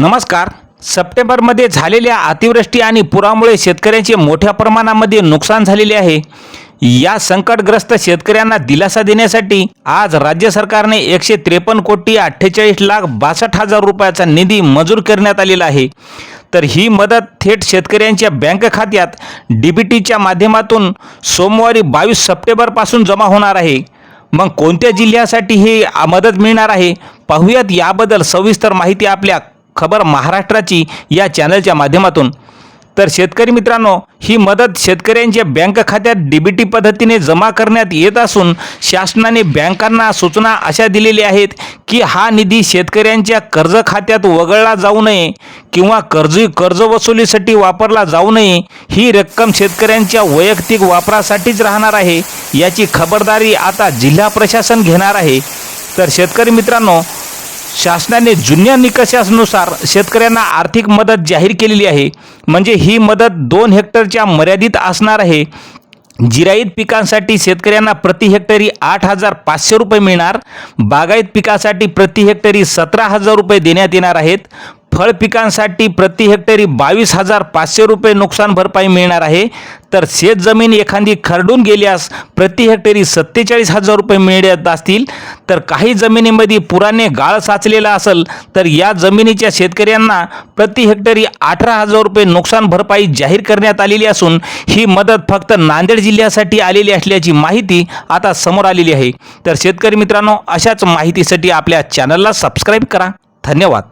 नमस्कार. सप्टेंबरमध्ये झालेल्या अतिवृष्टी आणि पुरामुळे शेतकऱ्यांचे मोठ्या प्रमाणामध्ये नुकसान झालेले आहे. या संकटग्रस्त शेतकऱ्यांना दिलासा देण्यासाठी आज राज्य सरकारने एकशे त्रेपन्न कोटी अठ्ठेचाळीस लाख बासष्ट हजार रुपयाचा निधी मंजूर करण्यात आलेला आहे. तर ही मदत थेट शेतकऱ्यांच्या बँक खात्यात डी टीच्या माध्यमातून सोमवारी बावीस सप्टेंबरपासून जमा होणार आहे. मग कोणत्या जिल्ह्यासाठी ही मदत मिळणार आहे? पाहूयात याबद्दल सविस्तर माहिती आपल्या खबर महाराष्ट्राची या चॅनलच्या माध्यमातून. तर शेतकरी मित्रांनो ही मदत शेतकऱ्यांच्या बँक खात्यात डी बी टी पद्धतीने जमा करण्यात येत असून शासनाने बँकांना सूचना अशा दिलेल्या आहेत की हा निधी शेतकऱ्यांच्या कर्ज खात्यात वगळला जाऊ नये किंवा कर्ज कर्जवसुलीसाठी वापरला जाऊ नये ही रक्कम शेतकऱ्यांच्या वैयक्तिक वापरासाठीच राहणार आहे याची खबरदारी आता जिल्हा प्रशासन घेणार आहे. तर शेतकरी मित्रांनो शासनाने जुन्या निकषानुसार शेतकऱ्यांना आर्थिक मदत जाहीर केलेली आहे. म्हणजे ही मदत दोन हेक्टरच्या मर्यादित असणार आहे. जिराईत पिकांसाठी शेतकऱ्यांना प्रति हेक्टरी आठ हजार पाचशे रुपये मिळणार. बागायत पिकासाठी प्रति हेक्टरी सतरा हजार रुपये देण्यात येणार आहेत. फळ पिकांसाठी प्रति हेक्टरी बावीस हजार पाचशे रुपये नुकसान भरपाई मिळणार आहे. तर शेतजमीन एखादी खरडून गेल्यास प्रति हेक्टरी सत्तेचाळीस हजार रुपये मिळत असतील. तर काही जमिनीमध्ये पुराने गाळ साचलेला असेल तर या जमिनीच्या शेतकऱ्यांना प्रति हेक्टरी अठरा हजार रुपये नुकसान भरपाई जाहीर करण्यात आलेली असून ही मदत फक्त नांदेड जिल्ह्यासाठी आलेली असल्याची माहिती आता समोर आलेली आहे. तर शेतकरी मित्रांनो अशाच माहितीसाठी आपल्या चॅनलला सबस्क्राईब करा. धन्यवाद.